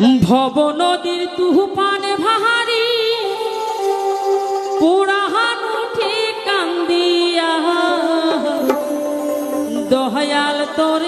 ভব নদীর তুফানে ভাহারি পুরাহান উঠে কান্দিয়া। দহয়াল তোর